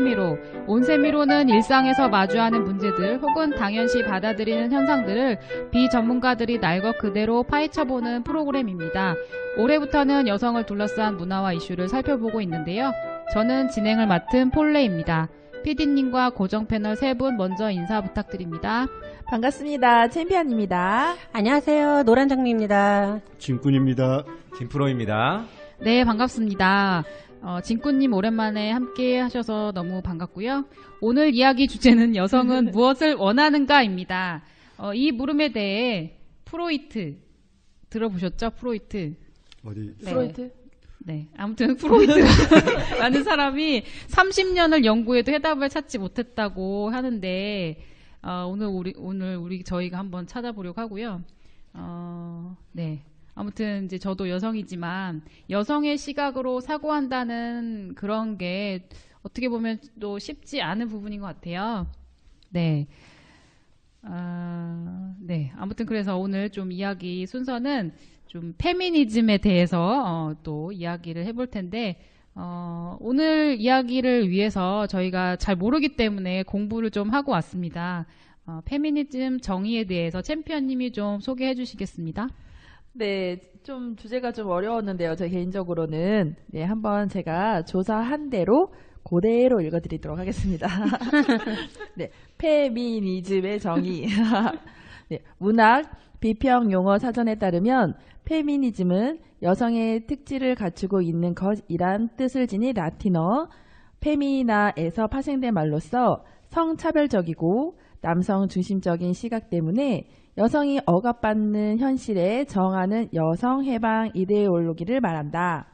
온세미로. 온세미로는 일상에서 마주하는 문제들 혹은 당연시 받아들이는 현상들을 비전문가들이 날 것 그대로 파헤쳐보는 프로그램입니다. 올해부터는 여성을 둘러싼 문화와 이슈를 살펴보고 있는데요. 저는 진행을 맡은 폴레입니다. PD님과 고정 패널 세 분 먼저 인사 부탁드립니다. 반갑습니다. 챔피언입니다. 안녕하세요. 노란장미입니다. 진꾼입니다. 김프로입니다. 네, 반갑습니다. 어, 진꾸님 오랜만에 함께 하셔서 너무 반갑고요. 오늘 이야기 주제는 여성은 무엇을 원하는가입니다. 어, 이 물음에 대해 프로이트 들어보셨죠? 프로이트. 어디 네. 프로이트. 네. 아무튼 프로이트라는 사람이 30년을 연구해도 해답을 찾지 못했다고 하는데 어, 오늘 우리 오늘 우리 저희가 한번 찾아보려고 하고요. 어, 네. 아무튼 이제 저도 여성이지만 여성의 시각으로 사고한다는 그런 게 어떻게 보면 또 쉽지 않은 부분인 것 같아요. 네. 아, 네. 아무튼 그래서 오늘 좀 이야기 순서는 좀 페미니즘에 대해서 어, 또 이야기를 해볼 텐데 어, 오늘 이야기를 위해서 저희가 잘 모르기 때문에 공부를 좀 하고 왔습니다. 어, 페미니즘 정의에 대해서 챔피언님이 좀 소개해 주시겠습니다. 네, 좀 주제가 좀 어려웠는데요. 저 개인적으로는 네, 한번 제가 조사한 대로 그대로 읽어드리도록 하겠습니다. 네, 페미니즘의 정의. 네, 문학 비평 용어 사전에 따르면 페미니즘은 여성의 특질을 갖추고 있는 것이란 뜻을 지닌 라틴어 페미나에서 파생된 말로서 성차별적이고 남성 중심적인 시각 때문에 여성이 억압받는 현실에 정하는 여성 해방 이데올로기를 말한다.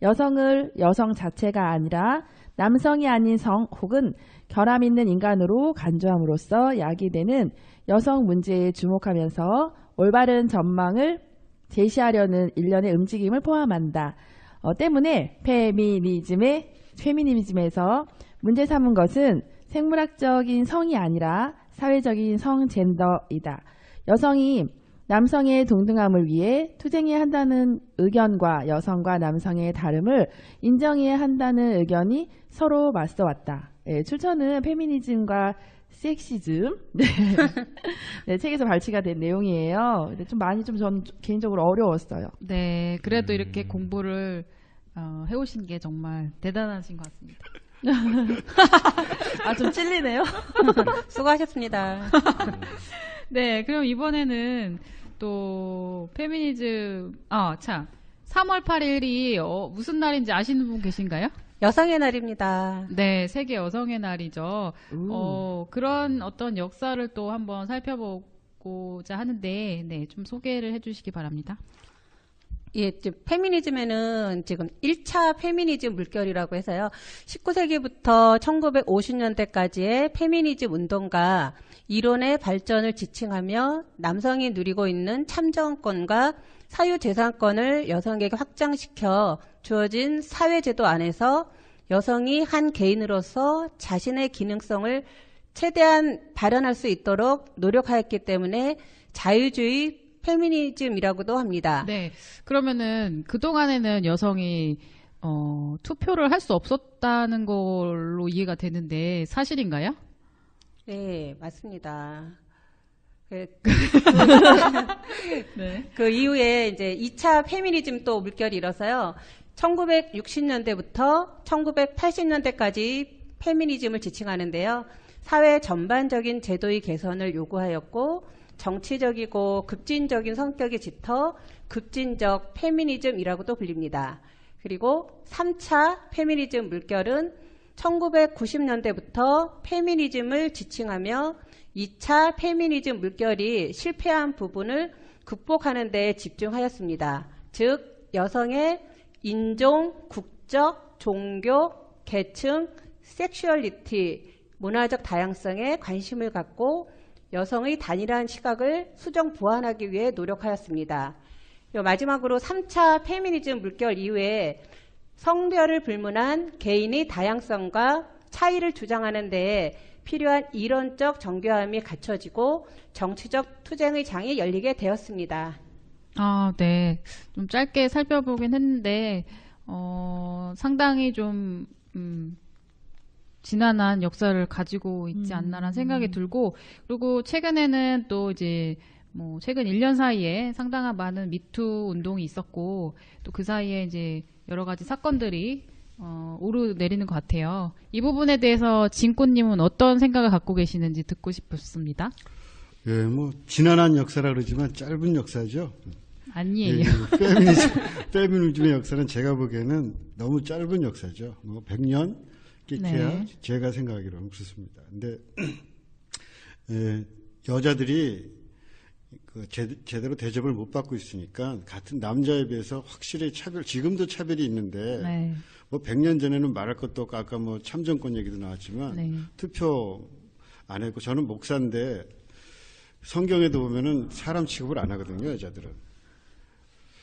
여성을 여성 자체가 아니라 남성이 아닌 성 혹은 결함 있는 인간으로 간주함으로써 야기되는 여성 문제에 주목하면서 올바른 전망을 제시하려는 일련의 움직임을 포함한다. 어, 때문에 페미니즘의 페미니즘에서 문제 삼은 것은 생물학적인 성이 아니라 사회적인 성 젠더이다. 여성이 남성의 동등함을 위해 투쟁해야 한다는 의견과 여성과 남성의 다름을 인정해야 한다는 의견이 서로 맞서왔다. 예, 출처는 페미니즘과 섹시즘 네. 네, 책에서 발췌가 된 내용이에요. 근데 좀 많이 좀 전 개인적으로 어려웠어요. 네, 그래도 음. 이렇게 공부를 어, 해오신 게 정말 대단하신 것 같습니다. 아 좀 찔리네요. 수고하셨습니다. 네, 그럼 이번에는 또 페미니즘 아, 참. 3월 8일이 어, 무슨 날인지 아시는 분 계신가요? 여성의 날입니다. 네, 세계 여성의 날이죠. 음. 어, 그런 어떤 역사를 또 한번 살펴보고자 하는데, 네, 좀 소개를 해주시기 바랍니다. 예, 페미니즘에는 지금 1차 페미니즘 물결이라고 해서요. 19세기부터 1950년대까지의 페미니즘 운동가 이론의 발전을 지칭하며 남성이 누리고 있는 참정권과 사유재산권을 여성에게 확장시켜 주어진 사회제도 안에서 여성이 한 개인으로서 자신의 기능성을 최대한 발현할 수 있도록 노력하였기 때문에 자유주의 페미니즘이라고도 합니다. 네, 그러면은 그동안에는 여성이 어, 투표를 할 수 없었다는 걸로 이해가 되는데, 사실인가요? 네, 맞습니다. 그, 네. 그 이후에 이제 2차 페미니즘 또 물결이 일어서요. 1960년대부터 1980년대까지 페미니즘을 지칭하는데요. 사회 전반적인 제도의 개선을 요구하였고 정치적이고 급진적인 성격이 짙어 급진적 페미니즘이라고도 불립니다. 그리고 3차 페미니즘 물결은 1990년대부터 페미니즘을 지칭하며 2차 페미니즘 물결이 실패한 부분을 극복하는 데 집중하였습니다. 즉 여성의 인종, 국적, 종교, 계층, 섹슈얼리티, 문화적 다양성에 관심을 갖고 여성의 단일한 시각을 수정 보완하기 위해 노력하였습니다. 요 마지막으로 3차 페미니즘 물결 이후에 성별을 불문한 개인의 다양성과 차이를 주장하는 데에 필요한 이론적 정교함이 갖춰지고 정치적 투쟁의 장이 열리게 되었습니다. 아, 네. 좀 짧게 살펴보긴 했는데, 어, 상당히 좀, 음, 지난한 역사를 가지고 있지 않나라는 생각이 들고 그리고 최근에는 또 이제 뭐 최근 1년 사이에 상당한 많은 미투 운동이 있었고 또 그 사이에 이제 여러 가지 사건들이 어, 오르내리는 것 같아요. 이 부분에 대해서 진꽃님은 어떤 생각을 갖고 계시는지 듣고 싶습니다. 예, 뭐 지난한 역사라 그러지만 짧은 역사죠. 아니에요. 예, 페미니즘, 페미니즘의 역사는 제가 보기에는 너무 짧은 역사죠. 뭐 100년 끼켜야 네. 제가 생각하기로는 그렇습니다. 근데 예, 여자들이 그 제, 제대로 대접을 못 받고 있으니까 같은 남자에 비해서 확실히 차별, 지금도 차별이 있는데 네. 뭐 100년 전에는 말할 것도 없고 아까 뭐 참정권 얘기도 나왔지만 네. 투표 안 했고 저는 목사인데 성경에도 보면은 사람 취급을 안 하거든요 여자들은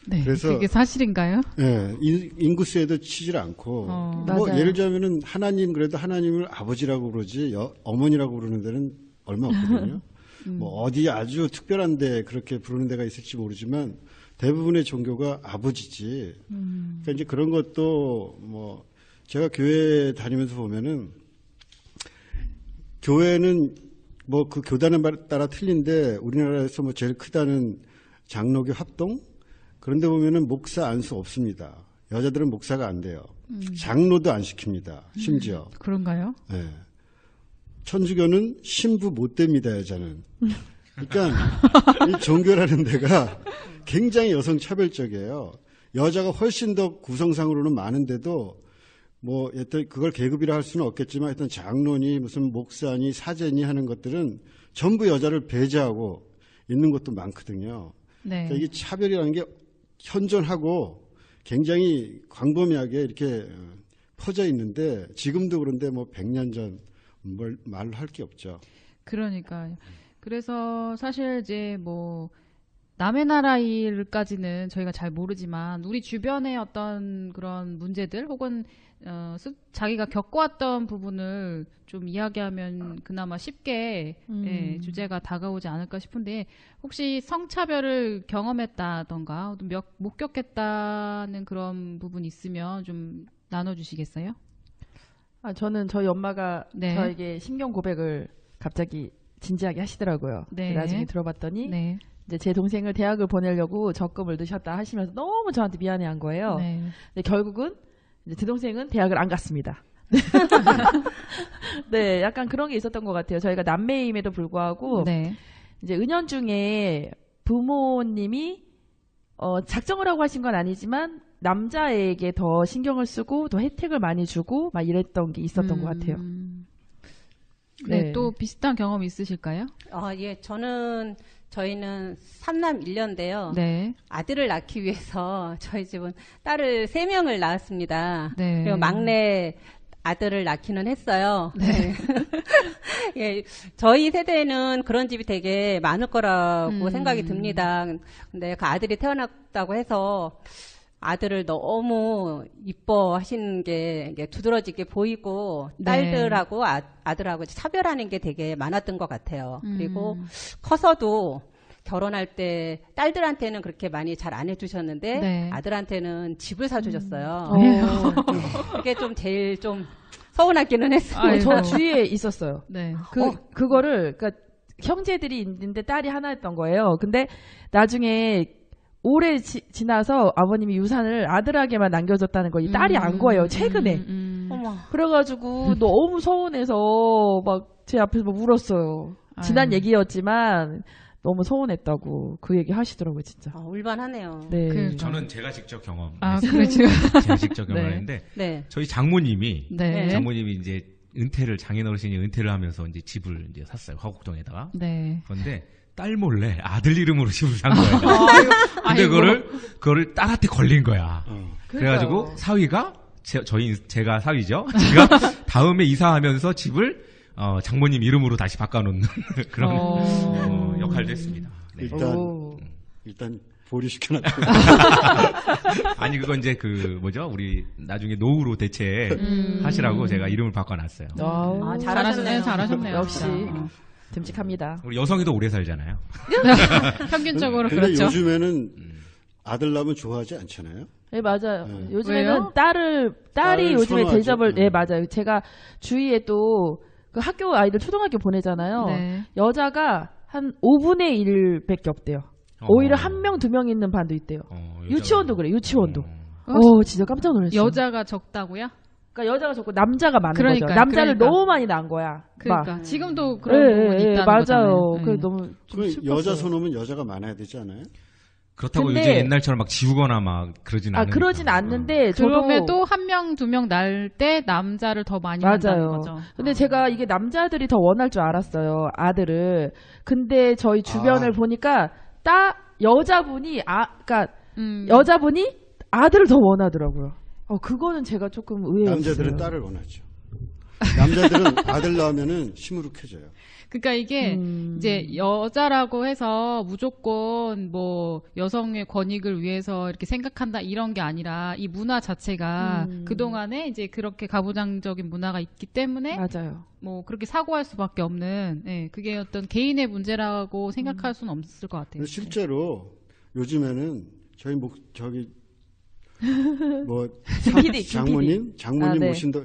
네. 그래서- 그게 사실인가요? 예 인- 인구수에도 치질 않고 어. 뭐 맞아요. 예를 들자면은 하나님 그래도 하나님을 아버지라고 그러지 여- 어머니라고 부르는 데는 얼마 없거든요 음. 뭐 어디 아주 특별한데 그렇게 부르는 데가 있을지 모르지만 대부분의 종교가 아버지지 음. 그러니까 이제 그런 것도 뭐 제가 교회 다니면서 보면은 교회는 뭐 그 교단에 따라 틀린데 우리나라에서 뭐 제일 크다는 장로교 합동 그런데 보면은 목사 안수 없습니다. 여자들은 목사가 안 돼요. 장로도 안 시킵니다. 심지어. 그런가요? 예. 천주교는 신부 못 됩니다, 여자는. 그러니까 이 종교라는 데가 굉장히 여성 차별적이에요. 여자가 훨씬 더 구성상으로는 많은데도 뭐 여튼 그걸 계급이라 할 수는 없겠지만 하여튼 장로니 무슨 목사니 사제니 하는 것들은 전부 여자를 배제하고 있는 것도 많거든요. 네. 그러니까 이게 차별이라는 게 현존하고 굉장히 광범위하게 이렇게 어, 퍼져 있는데 지금도 그런데 뭐 100년 전 뭘 말할 게 없죠. 그러니까요. 그래서 사실 이제 뭐 남의 나라 일까지는 저희가 잘 모르지만 우리 주변의 어떤 그런 문제들 혹은 어, 스- 자기가 겪어왔던 부분을 좀 이야기하면 그나마 쉽게 음. 예, 주제가 다가오지 않을까 싶은데 혹시 성차별을 경험했다던가 몇- 못 겪겠다는 그런 부분이 있으면 좀 나눠주시겠어요? 아, 저는 저희 엄마가 네. 저에게 신경 고백을 갑자기 진지하게 하시더라고요. 네. 나중에 들어봤더니 네. 이제 제 동생을 대학을 보내려고 적금을 넣으셨다 하시면서 너무 저한테 미안해한 거예요. 네. 근데 결국은 이제 제 동생은 대학을 안 갔습니다. 네, 약간 그런 게 있었던 것 같아요. 저희가 남매임에도 불구하고 네. 이제 은연 중에 부모님이 어, 작정을 하고 하신 건 아니지만 남자에게 더 신경을 쓰고 더 혜택을 많이 주고 막 이랬던 게 있었던 것 같아요. 음. 네, 네. 또 비슷한 경험 있으실까요? 아, 예, 저는 저희는 삼남 일녀인데요 네. 아들을 낳기 위해서 저희 집은 딸을 세명을 낳았습니다. 네. 그리고 막내 아들을 낳기는 했어요. 네. 예, 저희 세대는 그런 집이 되게 많을 거라고 음. 생각이 듭니다. 근데 그 아들이 태어났다고 해서 아들을 너무 이뻐하시는 게 이게 두드러지게 보이고 네. 딸들하고 아, 아들하고 차별하는 게 되게 많았던 것 같아요. 그리고 음. 커서도 결혼할 때 딸들한테는 그렇게 많이 잘 안 해주셨는데 네. 아들한테는 집을 사주셨어요. 어, 그게 좀 제일 좀 서운하기는 했어요. 아이고. 저 주위에 있었어요. 네. 그 그거를 그러니까 형제들이 있는데 딸이 하나였던 거예요. 근데 나중에 오래 지, 지나서 아버님이 유산을 아들에게만 남겨줬다는 거 이 딸이 안 거예요. 최근에. 음, 음. 어머. 그래가지고 너무 서운해서 막 제 앞에서 막 울었어요. 지난 아유. 얘기였지만 너무 서운했다고 그 얘기 하시더라고요, 진짜. 아, 울만하네요. 네. 그- 저는 제가 직접 경험. 아, 지금. 제가 직접 네. 경험했는데 네. 저희 장모님이 네. 장모님이 이제 은퇴를 장인어르신이 은퇴를 하면서 이제 집을 이제 샀어요 화곡동에다가. 네. 그런데 딸 몰래 아들 이름으로 집을 산 거예요. 근데 아이고. 그거를 그거를 딸한테 걸린 거야. 어. 그래가지고 사위가 제, 저희 제가 사위죠. 제가 다음에 이사하면서 집을 어, 장모님 이름으로 다시 바꿔놓는 그런 어. 어, 역할도 했습니다. 네. 일단 오. 일단 보류시켜놨죠. 아니 그건 이제 그 뭐죠? 우리 나중에 노후로 대체 음. 하시라고 제가 이름을 바꿔놨어요. 아, 잘하셨네요, 잘하셨네요. 역시. 듬직합니다. 우리 여성이 더 오래 살잖아요. 평균적으로 근데 그렇죠. 요즘에는 아들 낳으면 좋아하지 않잖아요. 네, 맞아요. 네. 요즘에는 왜요? 딸을, 딸이 딸을 요즘에 선호하죠. 대접을, 네, 네. 맞아요. 제가 주위에 또, 그 학교 아이들 초등학교 보내잖아요. 네. 여자가 한 5분의 1밖에 없대요. 어. 오히려 한 명, 두 명 있는 반도 있대요. 어, 여자가- 유치원도 그래, 유치원도. 어. 어, 진짜 깜짝 놀랐어요. 여자가 적다고요? 그러니까 여자가 적고 남자가 많은 그러니까요, 거죠. 남자를 그러니까. 너무 많이 낳은 거야. 그러니까 막. 지금도 예, 그런 부분이 예, 예, 있다는 맞아요. 거잖아요. 그 예. 너무 좀그 슬펐어요. 여자 손오면 여자가 많아야 되지 않아요? 그렇다고 근데- 이제 옛날처럼 막 지우거나 막 그러진 아, 않으니까. 그러진 않는데 저도 그럼에도 한 명, 두명날때 남자를 더 많이 맞아요. 거죠. 근데 아. 제가 이게 남자들이 더 원할 줄 알았어요. 아들을. 근데 저희 주변을 아. 보니까 따 여자분이 아 그러니까 음, 여자분이 아들을 더 원하더라고요. 어 그거는 제가 조금 의외였어요. 남자들은 딸을 원하죠. 남자들은 아들 낳으면은 시무룩해져요. 그러니까 이게 음. 이제 여자라고 해서 무조건 뭐 여성의 권익을 위해서 이렇게 생각한다 이런 게 아니라 이 문화 자체가 음. 그동안에 이제 그렇게 가부장적인 문화가 있기 때문에 맞아요. 뭐 그렇게 사고할 수밖에 없는 예, 그게 어떤 개인의 문제라고 생각할 수는 없을 것 같아요. 실제로 요즘에는 저희 목 저기 뭐 사- PD, 장모님 장모님 아, 네. 모신다.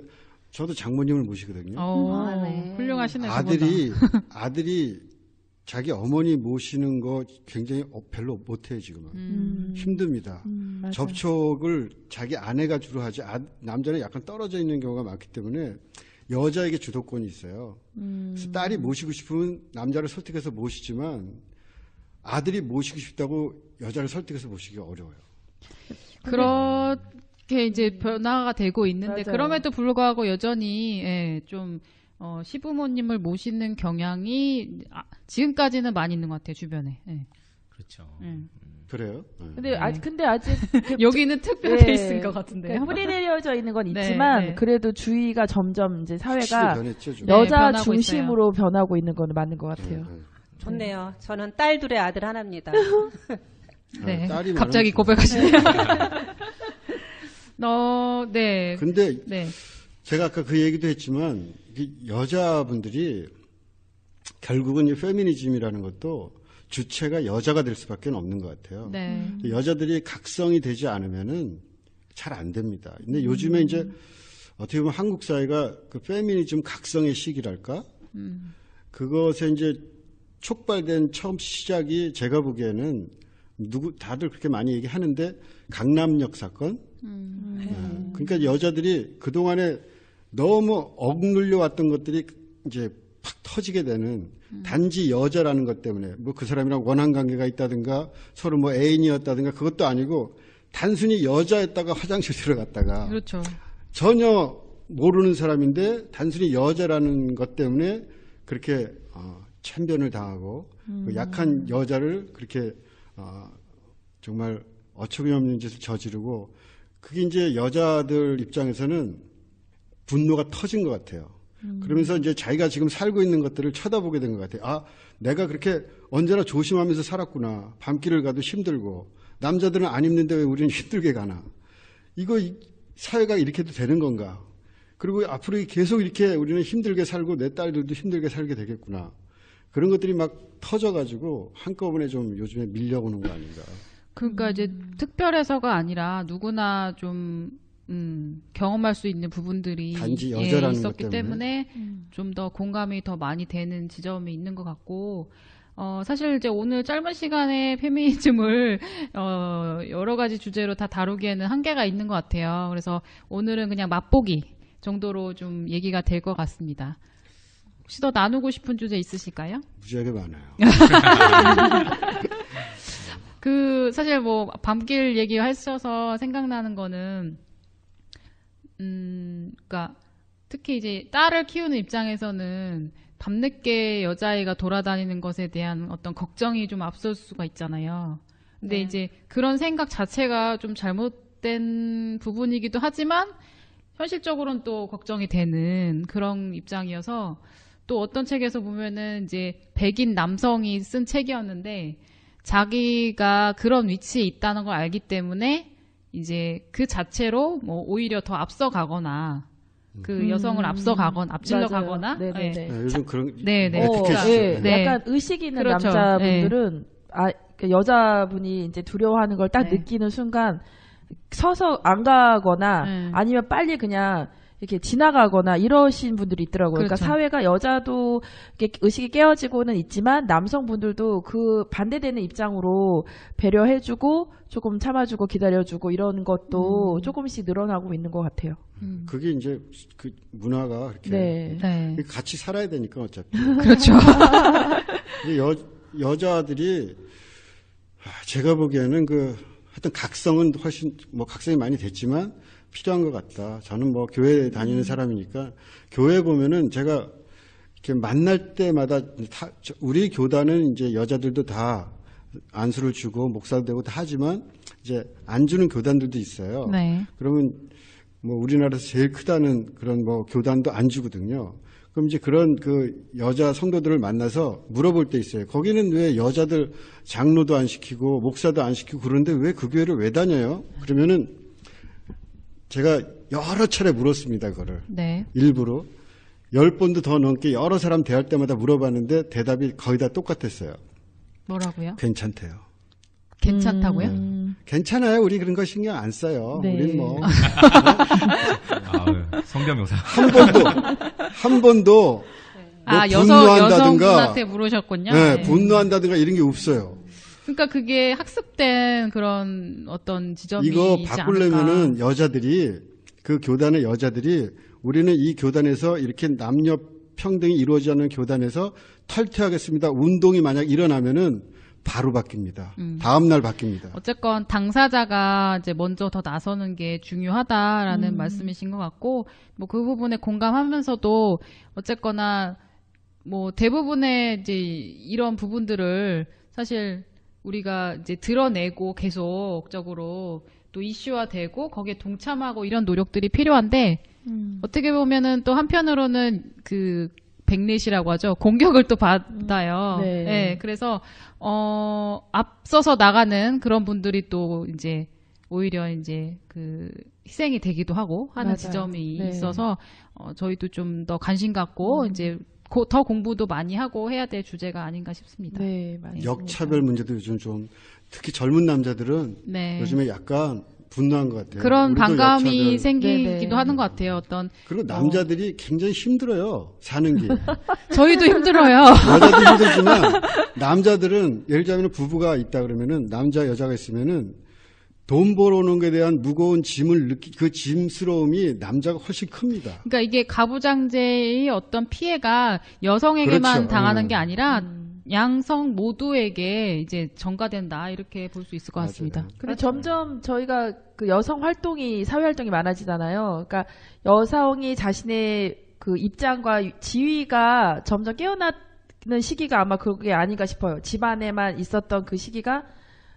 저도 장모님을 모시거든요. 어, 아, 네. 훌륭하시네요. 아들이 아들이 자기 어머니 모시는 거 굉장히 어, 별로 못해요 지금은 음. 힘듭니다. 음. 접촉을 자기 아내가 주로 하지 아- 남자는 약간 떨어져 있는 경우가 많기 때문에 여자에게 주도권이 있어요. 음. 그래서 딸이 모시고 싶으면 남자를 설득해서 모시지만 아들이 모시고 싶다고 여자를 설득해서 모시기가 어려워요. 그렇게 이제 변화가 되고 있는데 맞아요. 그럼에도 불구하고 여전히 예, 좀 어, 시부모님을 모시는 경향이 아, 지금까지는 많이 있는 것 같아요 주변에. 예. 그렇죠. 음. 그래요? 네. 근데 아직 근데 아직 그 여기는 특별 네. 케이스인 것 같은데요. 그러니까 뿌리 내려져 있는 건 네, 있지만 네. 그래도 주위가 점점 이제 사회가 변했죠. 좀. 네, 여자 변하고 중심으로 변하고 있는 건 맞는 것 네, 같아요. 네. 좋네요. 저는 딸 둘의 아들 하나입니다. 네. 아, 딸이 갑자기 고백하시네요. 어, 네. 근데 네. 제가 아까 그 얘기도 했지만 이 여자분들이 결국은 이 페미니즘이라는 것도 주체가 여자가 될 수밖에 없는 것 같아요. 네. 여자들이 각성이 되지 않으면은 잘 안 됩니다. 근데 요즘에 이제 어떻게 보면 한국 사회가 그 페미니즘 각성의 시기랄까? 그것에 이제 촉발된 처음 시작이 제가 보기에는 누구 다들 그렇게 많이 얘기하는데 강남역 사건. 예, 그러니까 여자들이 그 동안에 너무 억눌려 왔던 것들이 이제 팍 터지게 되는 단지 여자라는 것 때문에 뭐 그 사람이랑 원한 관계가 있다든가 서로 뭐 애인이었다든가 그것도 아니고 단순히 여자였다가 화장실 들어갔다가 그렇죠. 전혀 모르는 사람인데 단순히 여자라는 것 때문에 그렇게 어, 참변을 당하고 그 약한 여자를 그렇게 어, 정말 어처구니 없는 짓을 저지르고 그게 이제 여자들 입장에서는 분노가 터진 것 같아요. 그러면서 이제 자기가 지금 살고 있는 것들을 쳐다보게 된 것 같아요. 아, 내가 그렇게 언제나 조심하면서 살았구나. 밤길을 가도 힘들고 남자들은 안 힘든데 왜 우리는 힘들게 가나? 이거 이- 사회가 이렇게도 되는 건가? 그리고 앞으로 계속 이렇게 우리는 힘들게 살고 내 딸들도 힘들게 살게 되겠구나. 그런 것들이 막 터져가지고 한꺼번에 좀 요즘에 밀려오는 거 아닌가. 그러니까 이제 특별해서가 아니라 누구나 좀 음, 경험할 수 있는 부분들이 단지 예, 여자라는 있었기 것 때문에 때문에. 좀더 공감이 더 많이 되는 지점이 있는 것 같고 어, 사실 이제 오늘 짧은 시간에 페미니즘을 어, 여러 가지 주제로 다 다루기에는 한계가 있는 것 같아요. 그래서 오늘은 그냥 맛보기 정도로 좀 얘기가 될 것 같습니다. 혹시 더 나누고 싶은 주제 있으실까요? 무지하게 많아요. 그 사실 뭐 밤길 얘기하셔서 생각나는 거는 음 그러니까 특히 이제 딸을 키우는 입장에서는 밤늦게 여자아이가 돌아다니는 것에 대한 어떤 걱정이 좀 앞설 수가 있잖아요. 근데 네. 이제 그런 생각 자체가 좀 잘못된 부분이기도 하지만 현실적으로는 또 걱정이 되는 그런 입장이어서 또 어떤 책에서 보면은 이제 백인 남성이 쓴 책이었는데 자기가 그런 위치에 있다는 걸 알기 때문에 이제 그 자체로 뭐 오히려 더 앞서가거나 그 음. 여성을 앞서가거나 앞질러 맞아요. 가거나 네네네. 예. 네, 요즘 그런 네, 네. 어. 예, 네. 약간 의식 있는 그렇죠. 남자분들은 아, 그 여자분이 이제 두려워하는 걸딱 네. 느끼는 순간 서서 안 가거나 네. 아니면 빨리 그냥 이렇게 지나가거나 이러신 분들이 있더라고요. 그러니까 그렇죠. 사회가 여자도 이렇게 의식이 깨어지고는 있지만 남성분들도 그 반대되는 입장으로 배려해주고 조금 참아주고 기다려주고 이런 것도 음. 조금씩 늘어나고 있는 것 같아요. 음. 그게 이제 그 문화가 이렇게 네. 네. 같이 살아야 되니까 어차피. 그렇죠. 여, 여자들이 아, 제가 보기에는 그 하여튼 각성은 훨씬 뭐 각성이 많이 됐지만 필요한 것 같다. 저는 뭐 교회 다니는 사람이니까 교회 보면은 제가 이렇게 만날 때마다 다- 저- 우리 교단은 이제 여자들도 다 안수를 주고 목사도 되고 다 하지만 이제 안 주는 교단들도 있어요. 네. 그러면 뭐 우리나라에서 제일 크다는 그런 뭐 교단도 안 주거든요. 그럼 이제 그런 그 여자 성도들을 만나서 물어볼 때 있어요. 거기는 왜 여자들 장로도 안 시키고 목사도 안 시키고 그런데 왜 그 교회를 왜 다녀요? 그러면은 제가 여러 차례 물었습니다. 그거를 네. 일부러 열 번도 더 넘게 여러 사람 대할 때마다 물어봤는데 대답이 거의 다 똑같았어요. 뭐라고요? 괜찮대요. 괜찮다고요? 음, 괜찮아요. 우리 그런 거 신경 안 써요. 네. 우린 뭐 아, 성대묘사. 한 번도 한 번도 아, 뭐 여성 분노한다든가, 여성분한테 물으셨군요. 네, 네. 분노한다든가 이런 게 없어요. 그러니까 그게 학습된 그런 어떤 지점이 이거 바꾸려면은. 여자들이 그 교단의 여자들이 우리는 이 교단에서 이렇게 남녀 평등이 이루어지지 않는 교단에서 탈퇴하겠습니다. 운동이 만약 일어나면은 바로 바뀝니다. 음. 다음 날 바뀝니다. 어쨌건 당사자가 이제 먼저 더 나서는 게 중요하다라는 음. 말씀이신 것 같고 뭐 그 부분에 공감하면서도 어쨌거나 뭐 대부분의 이제 이런 부분들을 사실 우리가 이제 드러내고 계속적으로 또 이슈화되고 거기에 동참하고 이런 노력들이 필요한데 음. 어떻게 보면은 또 한편으로는 그 백넷이라고 하죠. 공격을 또 받아요. 음. 네. 네, 그래서 어 앞서서 나가는 그런 분들이 또 이제 오히려 이제 그 희생이 되기도 하고 하는 맞아요. 지점이 네. 있어서 어 저희도 좀 더 관심 갖고 음. 이제 고- 더 공부도 많이 하고 해야 될 주제가 아닌가 싶습니다. 네, 맞습니다. 역차별 문제도 요즘 좀 특히 젊은 남자들은 네. 요즘에 약간 분노한 것 같아요. 그런 반감이 역차별. 생기기도 네네. 하는 것 같아요. 어떤 그리고 남자들이 굉장히 힘들어요. 사는 게. 저희도 힘들어요. 여자도 힘들지만 남자들은 예를 들자면 부부가 있다 그러면은 남자 여자가 있으면은 돈 벌어오는 것에 대한 무거운 짐을 느끼 그 짐스러움이 남자가 훨씬 큽니다. 그러니까 이게 가부장제의 어떤 피해가 여성에게만 그렇죠. 당하는 음. 게 아니라 음. 양성 모두에게 이제 전가된다 이렇게 볼 수 있을 것 같습니다. 맞아요. 근데 점점 저희가 그 여성 활동이 사회 활동이 많아지잖아요. 그러니까 여성이 자신의 그 입장과 지위가 점점 깨어나는 시기가 아마 그게 아닌가 싶어요. 집안에만 있었던 그 시기가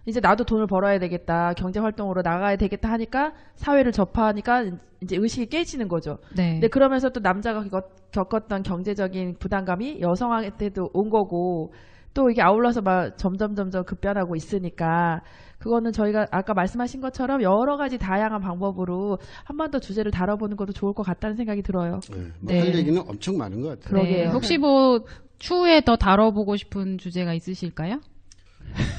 이제 나도 돈을 벌어야 되겠다, 경제 활동으로 나가야 되겠다 하니까 사회를 접하니까 이제 의식이 깨지는 거죠. 네. 근데 그러면서 또 남자가 겪- 겪었던 경제적인 부담감이 여성한테도 온 거고 또 이게 아울러서 막 점점 점점 급변하고 있으니까 그거는 저희가 아까 말씀하신 것처럼 여러 가지 다양한 방법으로 한 번 더 주제를 다뤄보는 것도 좋을 것 같다는 생각이 들어요. 네, 뭐 네. 할 얘기는 엄청 많은 것 같아요. 그러게요. 네. 혹시 뭐 추후에 더 다뤄보고 싶은 주제가 있으실까요?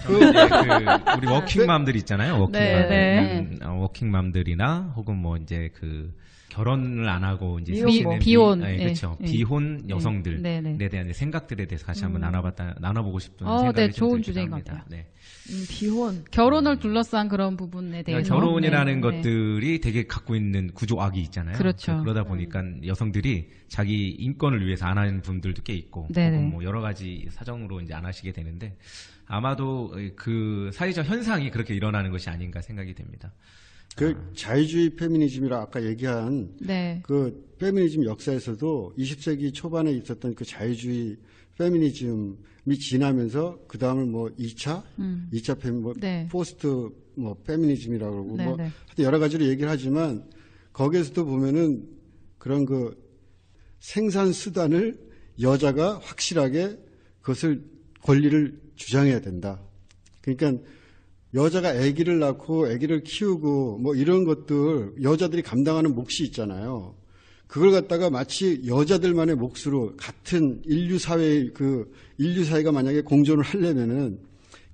그, 그 우리 워킹맘들 있잖아요. 워킹맘. 네, 네. 음, 어, 워킹맘들이나 혹은 뭐 이제 그 결혼을 안 하고 이제 미혼, 사시는 비혼, 비, 네, 네, 그렇죠. 네. 비혼 여성들에 네, 네. 대한 생각들에 대해서 같이 한번 나눠봤다 나눠보고 싶은 어, 생각이 네, 좀 좋은 들기도 주제인 것 합니다. 같아요. 네. 음, 비혼. 결혼을 둘러싼 그런 부분에 그러니까 대해서 결혼이라는 네, 네. 것들이 되게 갖고 있는 구조악이 있잖아요. 그렇죠. 그러다 보니까 여성들이 자기 인권을 위해서 안 하는 분들도 꽤 있고, 뭐 여러 가지 사정으로 이제 안 하시게 되는데 아마도 그 사회적 현상이 그렇게 일어나는 것이 아닌가 생각이 됩니다. 그 자유주의 페미니즘이라 아까 얘기한 네. 그 페미니즘 역사에서도 20세기 초반에 있었던 그 자유주의 페미니즘이 지나면서 그 다음을 뭐 2차, 음. 2차 페미, 뭐 네. 포스트 뭐 페미니즘이라고 그러고 네, 뭐 네. 하여튼 여러 가지로 얘기를 하지만 거기에서도 보면은 그런 그 생산 수단을 여자가 확실하게 그것을 권리를 주장해야 된다. 그러니까 여자가 아기를 낳고 아기를 키우고 뭐 이런 것들 여자들이 감당하는 몫이 있잖아요. 그걸 갖다가 마치 여자들만의 몫으로 같은 인류 사회의 그 인류 사회가 만약에 공존을 하려면은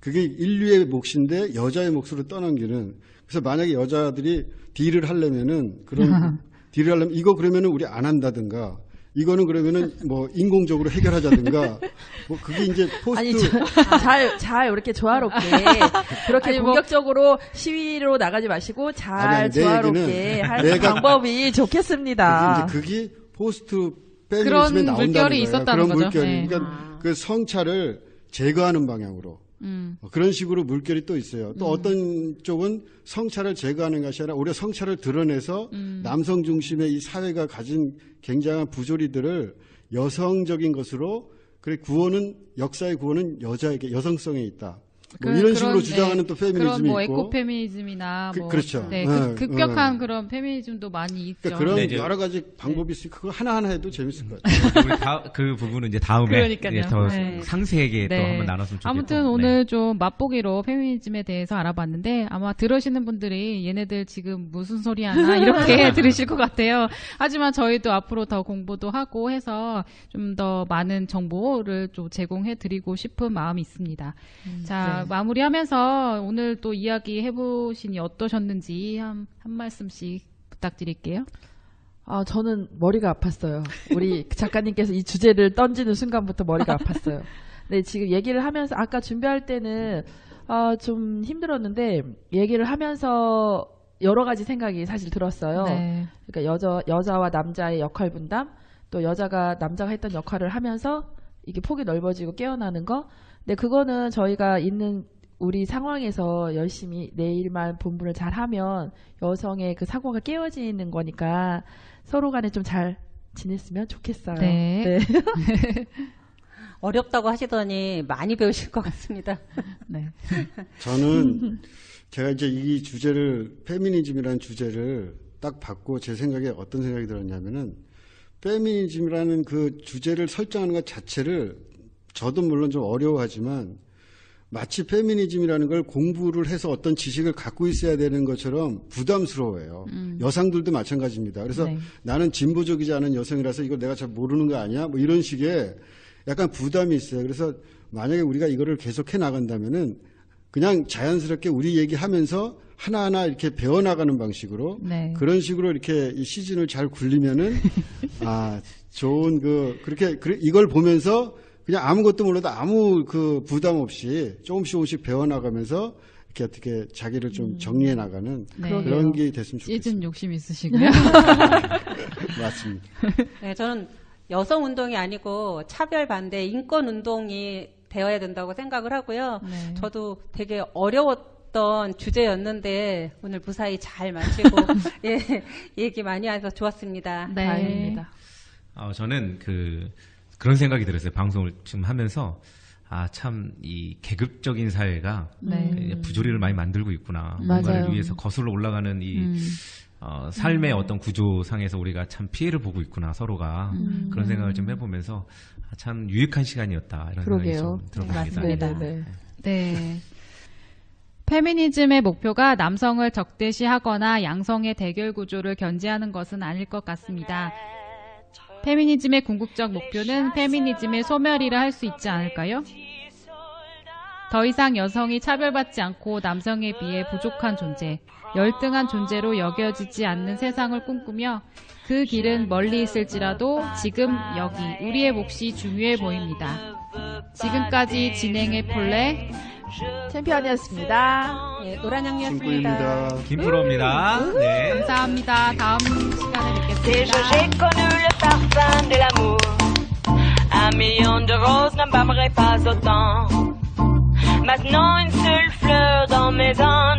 그게 인류의 몫인데 여자의 몫으로 떠넘기는 그래서 만약에 여자들이 딜을 하려면은 그런 딜을 하려면 이거 그러면은 우리 안 한다든가 이거는 그러면은 뭐 인공적으로 해결하자든가 뭐 그게 이제 포스트 아니 잘잘 이렇게 조화롭게 그렇게 아니, 뭐- 공격적으로 시위로 나가지 마시고 잘 아니, 아니, 내 조화롭게 내가- 방법이 좋겠습니다. 이제 그게 포스트 그런 페미니즘에 나온다는 물결이 거예요. 있었다는 그런 거죠. 물결이. 네. 그러니까 그 성차를 제거하는 방향으로 음. 어, 그런 식으로 물결이 또 있어요. 또 어떤 쪽은 성차를 제거하는 것이 아니라 오히려 성차를 드러내서 음. 남성 중심의 이 사회가 가진 굉장한 부조리들을 여성적인 것으로 그래 구원은 역사의 구원은 여자에게 여성성에 있다. 뭐 그- 이런 식으로 그런, 주장하는 네, 또 페미니즘이 그런 뭐 있고 에코 페미니즘이나 그- 뭐 그 렇죠. 네, 네, 극, 극격한 네. 그런 페미니즘도 많이 있죠. 그러니까 그런 네, 이제- 여러 가지 방법이 있으니까 그거 하나하나 해도 재밌을 것 같아요. 우리 다, 그 부분은 이제 다음에 그러니까요. 이제 더 네. 상세하게 또 네. 한번 나눴으면 좋겠고. 아무튼 네. 오늘 좀 맛보기로 페미니즘에 대해서 알아봤는데 아마 들으시는 분들이 얘네들 지금 무슨 소리 하나 이렇게 들으실 것 같아요. 하지만 저희도 앞으로 더 공부도 하고 해서 좀 더 많은 정보를 좀 제공해 드리고 싶은 마음이 있습니다. 자, 네. 마무리하면서 오늘 또 이야기 해보시니 어떠셨는지 한, 한 말씀씩 부탁드릴게요. 아, 저는 머리가 아팠어요. 우리 작가님께서 이 주제를 던지는 순간부터 머리가 아팠어요. 네, 지금 얘기를 하면서 아까 준비할 때는 아, 좀 힘들었는데 얘기를 하면서 여러 가지 생각이 사실 들었어요. 네. 그러니까 여자 여자와 남자의 역할 분담, 또 여자가 남자가 했던 역할을 하면서 이게 폭이 넓어지고 깨어나는 거. 근데 그거는 저희가 있는 우리 상황에서 열심히 내일만 본분을 잘 하면 여성의 그 사고가 깨어지는 거니까 서로 간에 좀 잘 지냈으면 좋겠어요. 네. 어렵다고 하시더니 많이 배우실 것 같습니다. 네. 저는 제가 이제 이 주제를 페미니즘이라는 주제를 딱 받고 제 생각에 어떤 생각이 들었냐면은 페미니즘이라는 그 주제를 설정하는 것 자체를 저도 물론 좀 어려워하지만 마치 페미니즘이라는 걸 공부를 해서 어떤 지식을 갖고 있어야 되는 것처럼 부담스러워해요. 여성들도 마찬가지입니다. 그래서 네. 나는 진보적이지 않은 여성이라서 이거 내가 잘 모르는 거 아니야? 뭐 이런 식의 약간 부담이 있어요. 그래서 만약에 우리가 이거를 계속 해 나간다면은 그냥 자연스럽게 우리 얘기하면서 하나하나 이렇게 배워나가는 방식으로 네. 그런 식으로 이렇게 이 시즌을 잘 굴리면은 아 좋은 그 그렇게 이걸 보면서 그냥 아무것도 몰라도 아무 그 부담 없이 조금씩 조금씩 배워나가면서 이렇게 어떻게 자기를 좀 정리해 나가는 네. 그런 게 됐으면 좋겠습니다. 시즌 욕심 있으시고요. 맞습니다. 네, 저는 여성 운동이 아니고 차별 반대 인권 운동이 되어야 된다고 생각을 하고요. 네. 저도 되게 어려웠 던 주제였는데 오늘 무사히 잘 마치고 예, 얘기 많이 해서 좋았습니다. 네. 다행입니다. 어, 저는 그 그런 생각이 들었어요. 방송을 지금 하면서 아 참 이 계급적인 사회가 네. 부조리를 많이 만들고 있구나. 음. 뭔가를 맞아요. 위해서 거슬러 올라가는 이 음. 어, 삶의 어떤 구조상에서 우리가 참 피해를 보고 있구나 서로가 음. 그런 생각을 좀 해보면서 아, 참 유익한 시간이었다 이런 그러게요. 생각이 좀 들어봅니다. 맞습니다. 네, 네, 네. 네. 페미니즘의 목표가 남성을 적대시하거나 양성의 대결 구조를 견제하는 것은 아닐 것 같습니다. 페미니즘의 궁극적 목표는 페미니즘의 소멸이라 할 수 있지 않을까요? 더 이상 여성이 차별받지 않고 남성에 비해 부족한 존재, 열등한 존재로 여겨지지 않는 세상을 꿈꾸며 그 길은 멀리 있을지라도 지금 여기 우리의 몫이 중요해 보입니다. 지금까지 진행의 폴레, 챔피언이었습니다. 예, 노란 양이었습니다. 친구입니다. 김프로입니다. 네. 감사합니다. 다음 시간에 뵙겠습니다. j'ai connu le parfum de l'amour. Un million de roses n'embâmerait pas autant. Maintenant une seule fleur dans mes ans